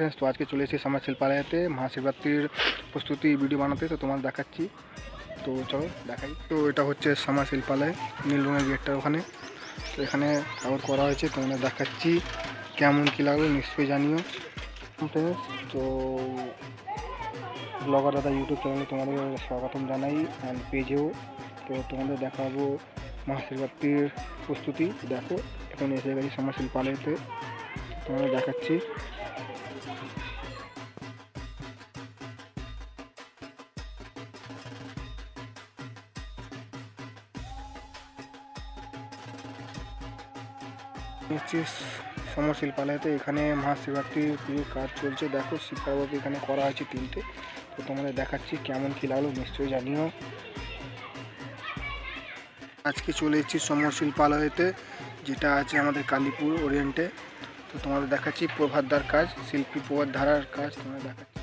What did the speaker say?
Friends তো আজকে চলে এসেছি আমার শিল্পালয়তে, মহাশিবরাত্রির প্রস্তুতি ভিডিও বানাতে, তো তোমার দেখাচ্ছি। তো চলো দেখাই। তো এটা হচ্ছে সামা শিল্পালয়, নীল রঙের গেটটার ওখানে। তো এখানে কাগজ করা হয়েছে, তোমাদের দেখাচ্ছি কেমন কী লাগল, নিশ্চয়ই জানিও। ফ্রেন্ডস তো ব্লগার দাদা ইউটিউব চ্যানেলে তোমাদের স্বাগতম জানাই অ্যান্ড পেজেও। তো তোমাদের দেখাবো মহাশিবরাত্রির প্রস্তুতি। দেখো, এখন এসে গেছি সামা শিল্পালয়তে। তোমাদের দেখাচ্ছি। হচ্ছে সমর শিল্পালয়তে এখানে মহাশিবরাত্রির পুজোর কাজ চলছে। দেখো শিব এখানে করা হয়েছে তিনটে। তো তোমাদের দেখাচ্ছি কেমন কী লাগল, নিশ্চয়ই জানিও। আজকে চলে এসেছি সমর শিল্পালয়তে যেটা আছে আমাদের কালীপুর ওরিয়েন্টে। তো তোমাদের দেখাচ্ছি প্রভাতদার কাজ শিল্পী প্রভাত ধারার কাজ তোমাদের দেখাচ্ছি।